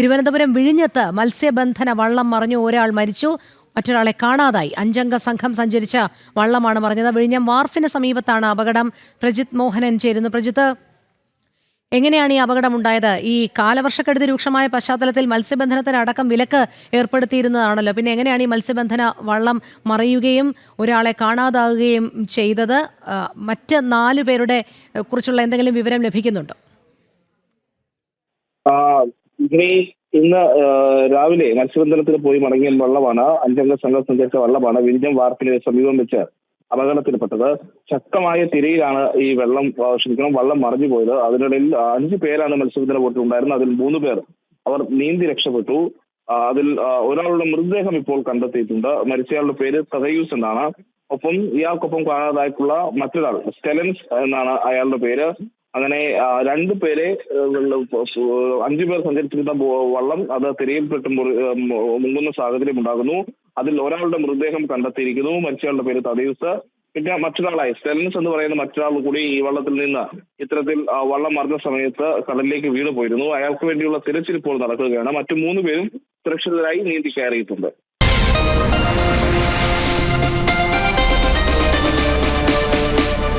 തിരുവനന്തപുരം വിഴിഞ്ഞത്ത് മത്സ്യബന്ധന വള്ളം മറിഞ്ഞു. ഒരാൾ മരിച്ചു. മറ്റൊരാളെ കാണാതായി. അഞ്ചംഗ സംഘം സഞ്ചരിച്ച വള്ളമാണ് മറിഞ്ഞത്. വിഴിഞ്ഞം വാർഫിന് സമീപത്താണ് അപകടം. പ്രജിത് മോഹനൻ ചേരുന്നു. പ്രജിത്ത് എങ്ങനെയാണ് ഈ അപകടം അപകടമുണ്ടായത്? ഈ കാലവർഷക്കെടുതി രൂക്ഷമായ പശ്ചാത്തലത്തിൽ മത്സ്യബന്ധനത്തിന് അടക്കം വിലക്ക് ഏർപ്പെടുത്തിയിരുന്നതാണല്ലോ. പിന്നെ എങ്ങനെയാണ് ഈ മത്സ്യബന്ധന വള്ളം മറിയുകയും ഒരാളെ കാണാതാകുകയും ചെയ്തത്? മറ്റ് നാലു പേരുടെ കുറിച്ചുള്ള എന്തെങ്കിലും വിവരം ലഭിക്കുന്നുണ്ടോ? ഇനി ഇന്ന് രാവിലെ മത്സ്യബന്ധനത്തിന് പോയി മടങ്ങിയ വള്ളമാണ്. അഞ്ചംഗ സംഘം സഞ്ചരിച്ച വള്ളമാണ്. വിഴിഞ്ഞം വാർപ്പിന് സമീപം വെച്ച് അപകടത്തിൽപ്പെട്ടത്. ശക്തമായ തിരയിലാണ് ഈ വെള്ളം ക്ഷണിക്കണം വള്ളം മറിഞ്ഞു പോയത്. അതിനിടയിൽ അഞ്ചു പേരാണ് മത്സ്യബന്ധന ബോട്ടിൽ ഉണ്ടായിരുന്നത്. അതിൽ മൂന്ന് പേർ അവർ നീന്തി രക്ഷപ്പെട്ടു. അതിൽ ഒരാളുടെ മൃതദേഹം ഇപ്പോൾ കണ്ടെത്തിയിട്ടുണ്ട്. മരിച്ചയാളുടെ പേര് സദയൂസ് എന്നാണ്. ഒപ്പം ഇയാൾക്കൊപ്പം കാണാതായിട്ടുള്ള മറ്റൊരാൾ സ്റ്റെലൻസ് എന്നാണ് അയാളുടെ പേര്. അങ്ങനെ രണ്ടു പേരെ അഞ്ചു പേർ സഞ്ചരിച്ചിരുന്ന വള്ളം അത് തിരയിൽപ്പെട്ട് മുങ്ങുന്ന സാഹചര്യം ഉണ്ടാകുന്നു. അതിൽ ഒരാളുടെ മൃതദേഹം കണ്ടെത്തിയിരിക്കുന്നു. മരിച്ചയാളുടെ പേര് തദീസ് പിന്നെ മറ്റൊരാളായി സ്റ്റെലൻസ് എന്ന് പറയുന്ന മറ്റൊരാൾ കൂടി ഈ വള്ളത്തിൽ നിന്ന് ഇത്തരത്തിൽ വള്ളം മറിഞ്ഞ സമയത്ത് കടലിലേക്ക് വീണ് പോയിരുന്നു അയാൾക്ക് വേണ്ടിയുള്ള തിരച്ചിൽ ഇപ്പോൾ നടക്കുകയാണ്. മറ്റു മൂന്ന് പേരും സുരക്ഷിതരായി നീന്തി കയറിയിട്ടുണ്ട്.